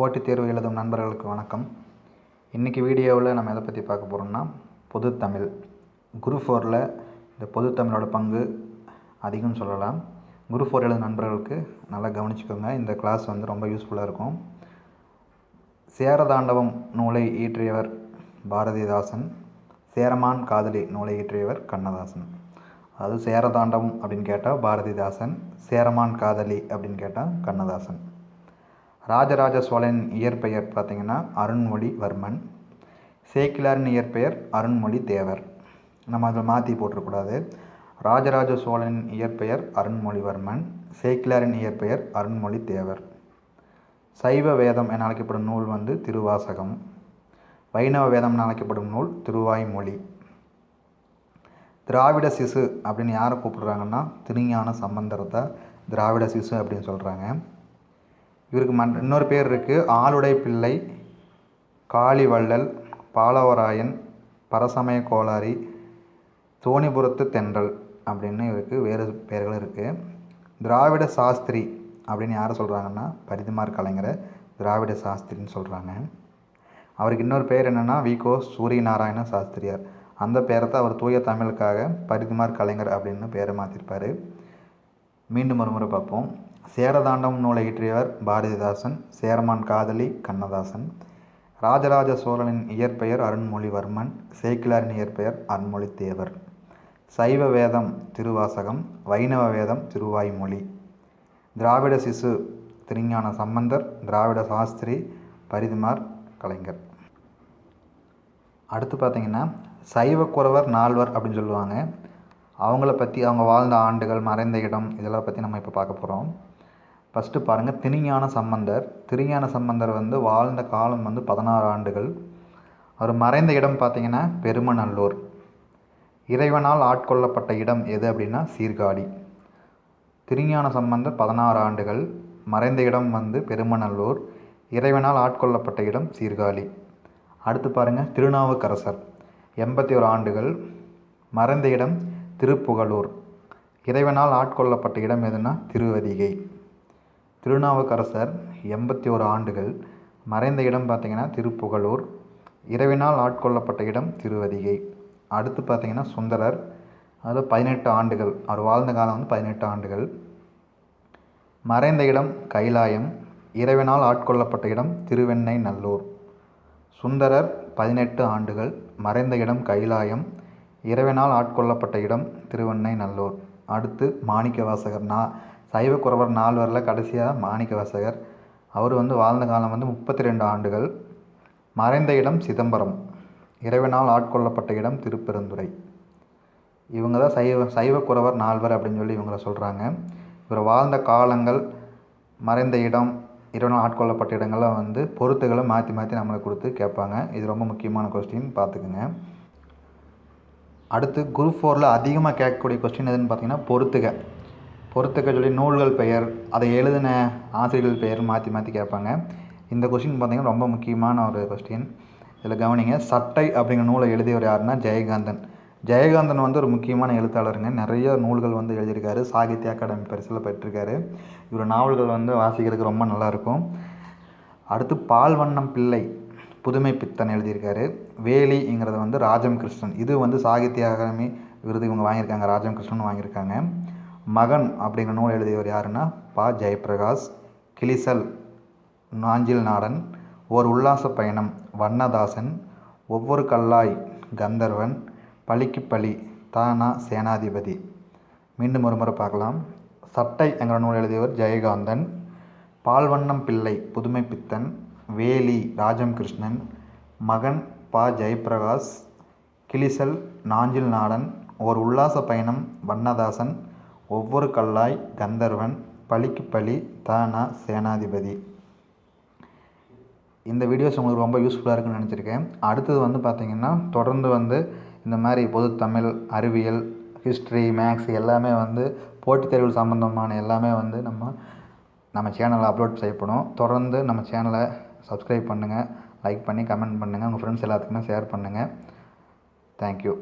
போட்டித் தேர்வு எழுதும் நண்பர்களுக்கு வணக்கம். இன்றைக்கி வீடியோவில் நம்ம எதை பற்றி பார்க்க போகிறோம்னா பொதுத்தமிழ். குரூப் ஃபோரில் இந்த பொதுத்தமிழோட பங்கு அதிகம்னு சொல்லலாம். குரூப் ஃபோர் எழுதும் நண்பர்களுக்கு நல்லா கவனிச்சுக்கோங்க. இந்த கிளாஸ் வந்து ரொம்ப யூஸ்ஃபுல்லாக இருக்கும். சேரதாண்டவம் நூலை இயற்றியவர் பாரதிதாசன். சேரமான் காதலி நூலை இயற்றியவர் கண்ணதாசன். அதாவது சேரதாண்டவம் அப்படின்னு கேட்டால் பாரதிதாசன் சேரமான் காதலி அப்படின்னு கேட்டால் கண்ணதாசன். ராஜராஜ சோழன் இயற்பெயர் பார்த்திங்கன்னா அருண்மொழிவர்மன் சேக்கிலாரின் இயற்பெயர் அருண்மொழி தேவர் நம்ம அதில் மாற்றி போட்டுறக்கூடாது ராஜராஜ சோழனின் இயற்பெயர் அருண்மொழிவர்மன் சேக்கிலாரின் இயற்பெயர் அருண்மொழி தேவர் சைவ வேதம் என அழைக்கப்படும் நூல் வந்து திருவாசகம். வைணவ வேதம் என அழைக்கப்படும் நூல் திருவாய்மொழி. திராவிட சிசு அப்படின்னு யாரை கூப்பிடுறாங்கன்னா திருஞான சம்பந்தரத்தை திராவிட சிசு அப்படின்னு சொல்கிறாங்க இவருக்கு மன் இன்னொரு பேர் இருக்குது ஆளுடை பிள்ளை காளிவள்ளல் பாலவராயன் பரசமய கோளாரி தோணிபுரத்து தென்றல் அப்படின்னு இவருக்கு வேறு பெயர்கள் இருக்குது திராவிட சாஸ்திரி அப்படின்னு யாரை சொல்கிறாங்கன்னா பரிதிமார் கலைஞரை திராவிட சாஸ்திரின்னு சொல்கிறாங்க அவருக்கு இன்னொரு பேர் என்னென்னா விகோ சூரிய நாராயண சாஸ்திரியார். அந்த பேரை தான் அவர் தூய தமிழுக்காக பரிதிமார் கலைஞர் அப்படின்னு பேரை மாற்றிருப்பார் மீண்டும் ஒரு முறை பார்ப்போம். சேரதாண்டம் நூலை இயற்றியவர் பாரதிதாசன் சேரமான் காதலி கண்ணதாசன் ராஜராஜ சோழனின் இயற்பெயர் அருண்மொழிவர்மன் சேக்கிலாரின் இயற்பெயர் அருண்மொழி தேவர் சைவ வேதம் திருவாசகம் வைணவ வேதம் திருவாய்மொழி. திராவிட சிசு திருஞான சம்பந்தர் திராவிட சாஸ்திரி பரிதிமார் கலைஞர். அடுத்து பார்த்திங்கன்னா சைவக்குறவர் நால்வர் அப்படின்னு சொல்லுவாங்க. அவங்கள பற்றி அவங்க வாழ்ந்த ஆண்டுகள் மறைந்த இடம் இதெல்லாம் பற்றி நம்ம இப்போ பார்க்க போகிறோம் ஃபஸ்ட்டு பாருங்கள் திருஞான சம்பந்தர். திருஞான சம்பந்தர் வந்து வாழ்ந்த காலம் வந்து பதினாறு ஆண்டுகள். அவர் மறைந்த இடம் பார்த்திங்கன்னா பெருமநல்லூர். இறைவனால் ஆட்கொள்ளப்பட்ட இடம் எது அப்படின்னா சீர்காழி. திருஞான சம்பந்தர் பதினாறு ஆண்டுகள். மறைந்த இடம் வந்து பெருமநல்லூர். இறைவனால் ஆட்கொள்ளப்பட்ட இடம் சீர்காழி. அடுத்து பாருங்கள் திருநாவுக்கரசர். எண்பத்தி ஒரு ஆண்டுகள். மறைந்த இடம் திருப்புகலூர் இறைவனால் ஆட்கொள்ளப்பட்ட இடம் எதுனா திருவதிகை. திருநாவுக்கரசர் எண்பத்தி ஓரு ஆண்டுகள். மறைந்த இடம் பார்த்திங்கன்னா திருப்புகலூர் இறைவனால் ஆட்கொள்ளப்பட்ட இடம் திருவதிகை அடுத்து பார்த்திங்கன்னா சுந்தரர். அதில் பதினெட்டு ஆண்டுகள். அவர் வாழ்ந்த காலம் வந்து பதினெட்டு ஆண்டுகள். மறைந்த இடம் கைலாயம். இறைவனால் ஆட்கொள்ளப்பட்ட இடம் திருவெண்ணை நல்லூர். சுந்தரர் பதினெட்டு ஆண்டுகள். மறைந்த இடம் கைலாயம். இறைவனால் ஆட்கொள்ளப்பட்ட இடம் திருவெண்ணை நல்லூர். அடுத்து மாணிக்க வாசகர் நான் சைவக்குறவர் நால்வரில் கடைசியாக மாணிக்க வாசகர். அவர் வந்து வாழ்ந்த காலம் வந்து முப்பத்தி ரெண்டு ஆண்டுகள். மறைந்த இடம் சிதம்பரம். இறைவனால் ஆட்கொள்ளப்பட்ட இடம் திருப்பெருந்துறை. இவங்க தான் சைவ சைவக்குறவர் நால்வர் அப்படின்னு சொல்லி இவங்கள சொல்கிறாங்க இவர் வாழ்ந்த காலங்கள் மறைந்த இடம் இறைவனால் ஆட்கொள்ளப்பட்ட இடங்கள்லாம் வந்து பொருத்துகளை மாற்றி மாற்றி நம்மளை கொடுத்து கேட்பாங்க. இது ரொம்ப முக்கியமான கொஸ்டின் பார்த்துக்குங்க. அடுத்து குரூப் ஃபோரில் அதிகமாக கேட்கக்கூடிய கொஸ்டின் எதுன்னு பார்த்தீங்கன்னா பொருத்துக. பொறுத்துக்க சொல்லி நூல்கள் பெயர் அதை எழுதின ஆசிரியர்கள் பெயர் மாற்றி மாற்றி கேட்பாங்க. இந்த கொஸ்டின் பார்த்திங்கன்னா ரொம்ப முக்கியமான ஒரு கொஸ்டின் இதில் கவனிங்க சட்டை அப்படிங்கிற நூலை எழுதியவர் யாருன்னா ஜெயகாந்தன். ஜெயகாந்தன் வந்து ஒரு முக்கியமான எழுத்தாளருங்க. நிறைய நூல்கள் வந்து எழுதியிருக்காரு. சாகித்ய அகாடமி பரிசில் பெற்றிருக்காரு. இவர் நாவல்கள் வந்து வாசிக்கிறதுக்கு ரொம்ப நல்லாயிருக்கும். அடுத்து பால்வண்ணம் பிள்ளை புதுமை பித்தன் எழுதியிருக்காரு. வேலிங்கிறத வந்து ராஜம் கிருஷ்ணன். இது வந்து சாகித்ய அகாடமி விருது இவங்க வாங்கியிருக்காங்க. ராஜம் கிருஷ்ணன் வாங்கியிருக்காங்க. மகன் அப்படிங்கிற நூல் எழுதியவர் யாருன்னா பா. ஜெயபிரகாஷ் கிளிசல் நாஞ்சில் நாடன் ஓர் உல்லாச பயணம். வண்ணதாசன். ஒவ்வொரு கல்லாய் கந்தர்வன். பழிக்கு பழி. தானா சேனாதிபதி. மீண்டும் ஒரு முறை பார்க்கலாம். சட்டை என்கிற நூல் எழுதியவர் ஜெயகாந்தன். பால்வண்ணம் பிள்ளை புதுமை பித்தன். வேலி ராஜம் கிருஷ்ணன் மகன் பா. ஜெயபிரகாஷ் கிளிசல் நாஞ்சில் நாடன் ஓர் உல்லாச பயணம். வண்ணதாசன். ஒவ்வொரு கல்லாய் கந்தர்வன் பழிக்கு பழி தானா சேனாதிபதி. இந்த வீடியோஸ் உங்களுக்கு ரொம்ப யூஸ்ஃபுல்லாக இருக்குன்னு நினச்சிருக்கேன். அடுத்தது வந்து பார்த்திங்கன்னா தொடர்ந்து வந்து இந்த மாதிரி பொது தமிழ் அறிவியல் ஹிஸ்ட்ரி மேக்ஸ் எல்லாமே வந்து போட்டித் தேர்வு சம்மந்தமான எல்லாமே வந்து நம்ம நம்ம சேனலில் அப்லோட் செய்யப்படும். தொடர்ந்து நம்ம சேனலை சப்ஸ்கிரைப் பண்ணுங்கள் லைக் பண்ணி கமெண்ட் பண்ணுங்கள் உங்கள் ஃப்ரெண்ட்ஸ் எல்லாத்துக்குமே ஷேர் பண்ணுங்கள் தேங்க்யூ